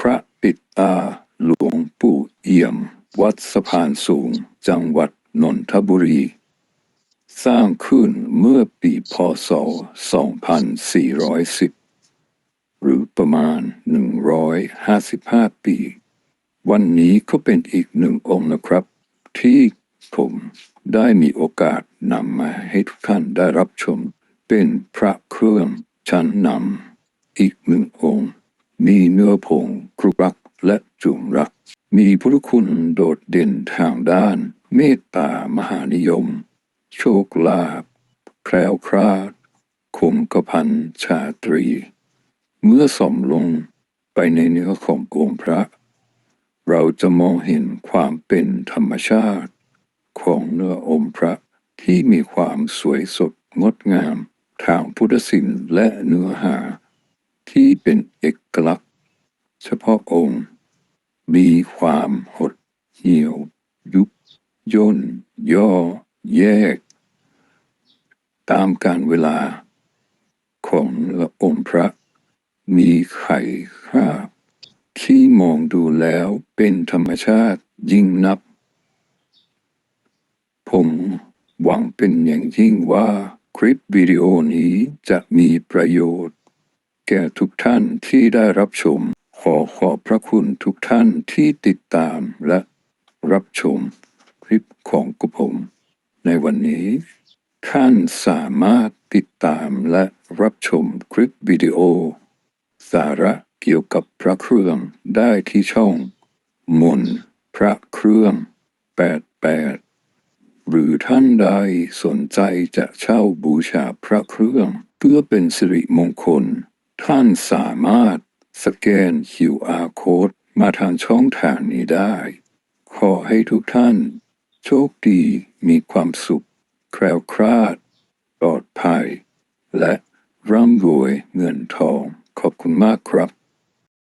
พระปิดตาหลวงปู่เอี่ยม วัดสะพานสูง จังหวัดนนทบุรี สร้างขึ้นเมื่อปีพศ 2410 หรือประมาณ 155 ปี วันนี้ก็เป็นอีกหนึ่งองค์นะครับ ที่ผมได้มีโอกาสนำมาให้ทุกท่านได้รับชม เป็นพระเครื่องชั้นนำอีกหนึ่งองค์ มีเนื้อผง กรุรักและจุงรัก มีพุทธคุณโดดเด่นทางด้าน เมตตามหานิยม โชคลาภแคล้วคลาดคงกระพันชาตรี เมื่อสมลงไปในเนื้อขององค์พระ เราจะมองเห็นความเป็นธรรมชาติ ของเนื้อองค์พระที่มีความสวยสดงดงาม ทางพุทธศิลป์และเนื้อหา ที่เป็นเอกลักษณ์ เฉพาะองค์ มีความหดเหี่ยว ยุบย่น ย่อ แยก ตามการเวลา ของเนื้อองค์พระ มีไข่คราบที่มองดูแล้วเป็นธรรมชาติยิ่งนับ ผมหวังเป็นอย่างยิ่งว่าคลิปวิดีโอนี้จะมีประโยชน์ แก่ทุกท่านที่ได้รับชม ขอขอบพระคุณทุกท่านที่ติดตามและรับชมคลิปของกระผม ในวันนี้ ท่านสามารถติดตามและรับชมคลิปวิดีโอ สาระเกี่ยวกับพระเครื่องได้ที่ช่องมนพระเครื่อง 88 หรือท่านใดสนใจจะเช่าบูชาพระเครื่อง เพื่อเป็นสิริมงคล ท่านสามารถ สแกน QR code มาทางช่องทางนี้ได้ ขอให้ทุกท่าน โชคดีมีความสุข แคล้วคลาด ปลอดภัย และร่ำรวยเงินทอง ขอบคุณมากครับ